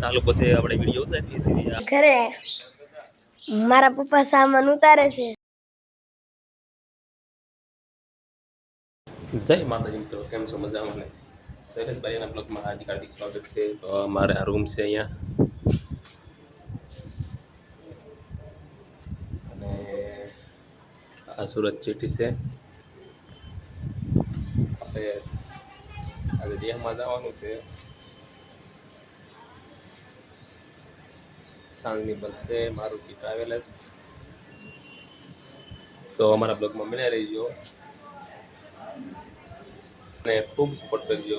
ચાલો પછી આપણે વીડિયો ઉતારીએ છીએ. ઘરે મારા પપ્પા સામાન ઉતારે છે. જય માતાજી મિત્રો કેમ છો મજામાં? ને શૈલેષભાઈના બ્લોગમાં હાર્દિક હાર્દિક સ્વાગત છે. તો અમારે આ રૂમ છે અહીંયા. અને આ સુરત ચીટી છે. આપણે આજે દેહમાં જવાનું છે. સાંજની બસ છે, મારુતિ ટ્રાવેલર્સ તો અમારા બ્લોગમાં મળ્યા રહીજો. અને ખૂબ સપોર્ટ કરજો.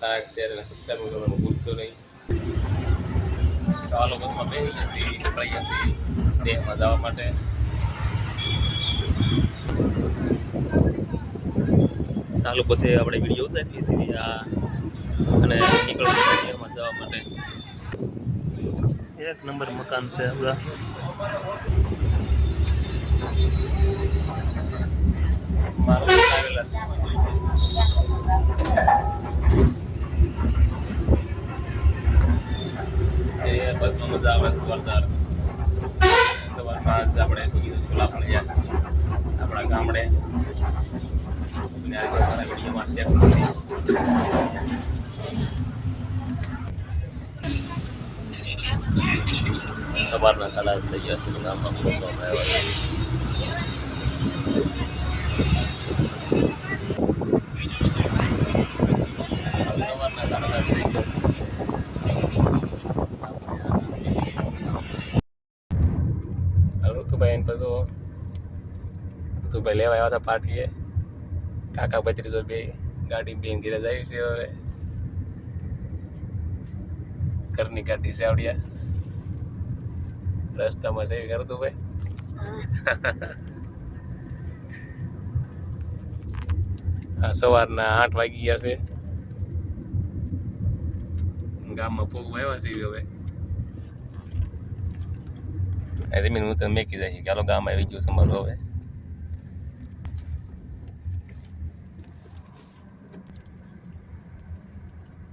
લાઈક શેર અને સબસ્ક્રાઈબ કરવાનું ભૂલશો નહીં. ચાલો બસમાં બેસી ગયા છીએ, નીકળી ગયા છીએ દેહમાં જવા માટે. ચાલો, પછી આપણે વીડિયો ઉતારીએ છીએ અને નીકળવું દેહમાં જવા માટે. એક નંબર મકાન છે બધા મારું ટ્રાવેલર્સ એ બસમાં મજા આવે જોરદાર સવારમાં જ આપણે શું કીધું ચોલા ફળિયા આપણા ગામડે અને આજે અમારા વિડીયોમાં શેર કરી સવારના સાડા આઠ થઈ ગયા છે ઋતુભાઈ એને બધું ઋતુભાઈ લેવા આવ્યા હતા પાર્ટીએ કાકા ભત્રીજો બે ગાડી બેન ઘેરે જાય છે હવે ઘરની ગાડી છે આવડ્યા રસ્તામાં છે કરતું ભાઈ આ સવારના આઠ વાગી ગયા છે ગામમાં પોગ આવ્યા છે હવે જમીન હું તમે મેકી જાય ચાલો ગામ આવી ગયું છે મારું હવે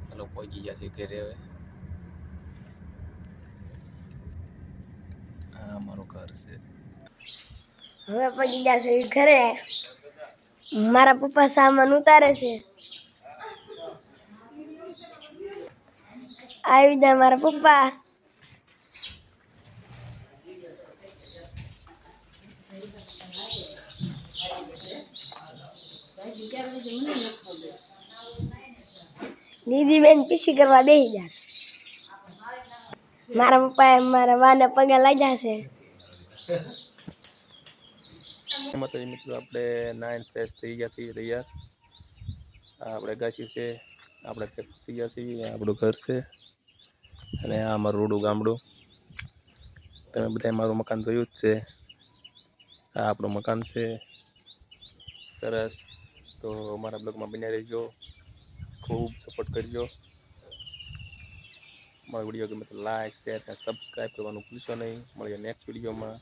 ચાલો પહોંચી ગયા છે ઘરે હવે આ મારું ઘર છે હવે પડી ગયા છે ઘરે મારા પપ્પા સામાન ઉતારે છે આવી ગયા મારા પપ્પા દીદી બેન પીસી કરવા બેસી ગયા છે મારા પપ્પા મારા વાને પગે લઈ છે. માતાજી મિત્રો, આપણે નાઇન ફ્રેશ થઈ ગયા છીએ, તૈયાર. આપણે ગાસી છે, આપણે ફેસી ગયા છીએ આપણું ઘર છે. અને આ અમારું રૂડું ગામડું. તમે બધાએ મારું મકાન જોયું જ છે. આ આપણું મકાન છે. સરસ. તો અમારા બ્લોગમાં બન્યા રહેજો. ખૂબ સપોર્ટ કરજો. મારો વીડિયો ગમે તો લાઈક શેર અને સબસ્ક્રાઈબ કરવાનું ભૂલશો નહીં. મળીએ નેક્સ્ટ વિડીયોમાં